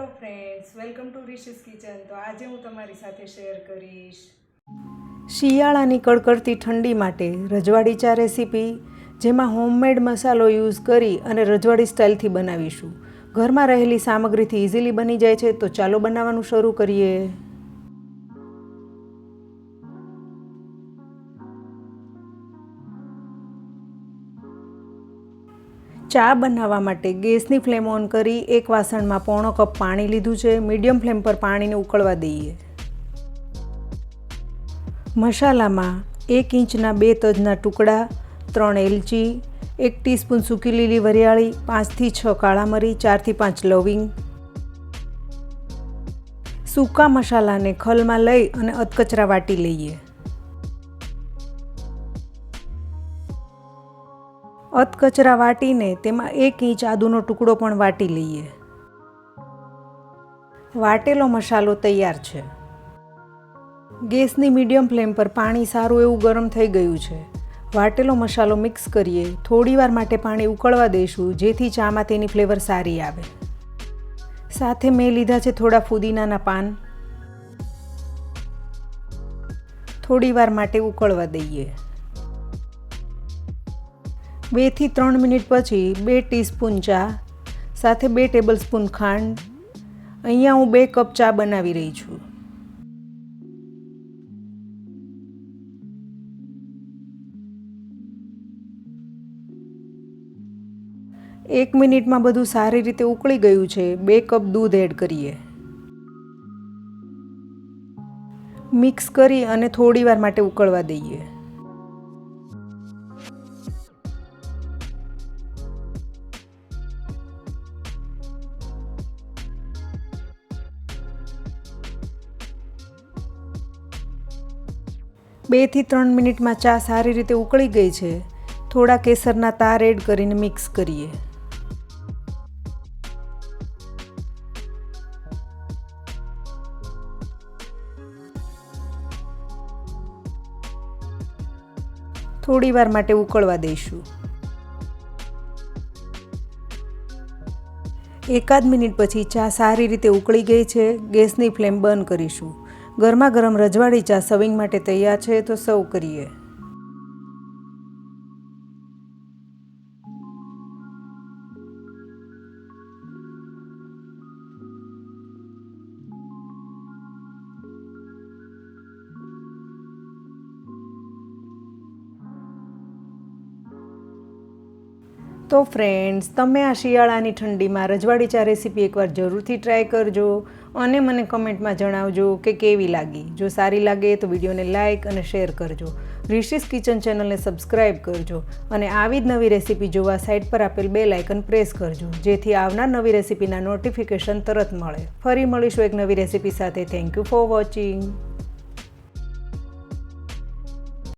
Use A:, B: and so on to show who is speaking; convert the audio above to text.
A: Welcome to Rishi's kitchen તો આજે હું તમારી સાથે શેર કરીશ.
B: શિયાળાની કડકડતી ઠંડી માટે રજવાડી ચા રેસીપી જેમાં હોમમેડ મસાલો યુઝ કરી અને રજવાડી સ્ટાઇલથી બનાવીશું. ઘરમાં રહેલી સામગ્રીથી ઇઝીલી બની જાય છે, તો ચાલો બનાવવાનું શરૂ કરીએ. ચા બનાવવા માટે ગેસની ફ્લેમ ઓન કરી એક વાસણમાં પોણો કપ પાણી લીધું છે. મીડિયમ ફ્લેમ પર પાણીને ઉકળવા દઈએ. મસાલામાં એક ઇંચના બે તજના ટુકડા, ત્રણ એલચી, એક ટીસ્પૂન સૂકી લીલી વરિયાળી, પાંચથી છ કાળા મરી, ચારથી પાંચ લવિંગ. સૂકા મસાલાને ખલમાં લઈ અને અધકચરા વાટી લઈએ. અધકચરા વાટીને તેમાં એક ઇંચ આદુનો ટુકડો પણ વાટી લઈએ. વાટેલો મસાલો તૈયાર છે. ગેસની મીડિયમ ફ્લેમ પર પાણી સારું એવું ગરમ થઈ ગયું છે. વાટેલો મસાલો મિક્સ કરીએ, થોડીવાર માટે પાણી ઉકળવા દઈશું, જેથી ચામાં તેની ફ્લેવર સારી આવે. સાથે મેં લીધા છે થોડા ફુદીનાના પાન. થોડીવાર માટે ઉકળવા દઈએ. બેથી ત્રણ મિનિટ પછી બે ટીસ્પૂન ચા, સાથે બે ટેબલ સ્પૂન ખાંડ. અહીંયા હું બે કપ ચા બનાવી રહી છું. એક મિનિટમાં બધું સારી રીતે ઉકળી ગયું છે. બે કપ દૂધ એડ કરીએ. મિક્સ કરી અને થોડીવાર માટે ઉકળવા દઈએ. બેથી ત્રણ મિનિટમાં ચા સારી રીતે ઉકળી ગઈ છે. થોડા કેસરના તાર એડ કરીને મિક્સ કરીએ. થોડી વાર માટે ઉકળવા દઈશું. એકાદ મિનિટ પછી ચા સારી રીતે ઉકળી ગઈ છે. ગેસની ફ્લેમ બંધ કરીશું. ગરમા ગરમ રજવાડી ચા સવિંગ માટે તૈયાર છે, તો સૌ કરીએ. તો ફ્રેન્ડ્સ તમે આ શિયાળાની ઠંડીમાં રજવાડી ચા રેસીપી એકવાર જરૂરથી ટ્રાય કરજો. અને મને કમેન્ટમાં જણાવજો કે કેવી લાગી. જો સારી લાગે તો વિડીયોને લાઇક અને શેર કરજો. રિશિસ કિચન ચેનલને સબસ્ક્રાઇબ કરજો અને આવી જ નવી રેસીપી જોવા સાઇટ પર આપેલ બે લાઇકન પ્રેસ કરજો. જેથી આવનાર નવી રેસીપીના નોટિફિકેશન તરત મળે. ફરી મળીશું એક નવી રેસીપી સાથે. Thank you for watching.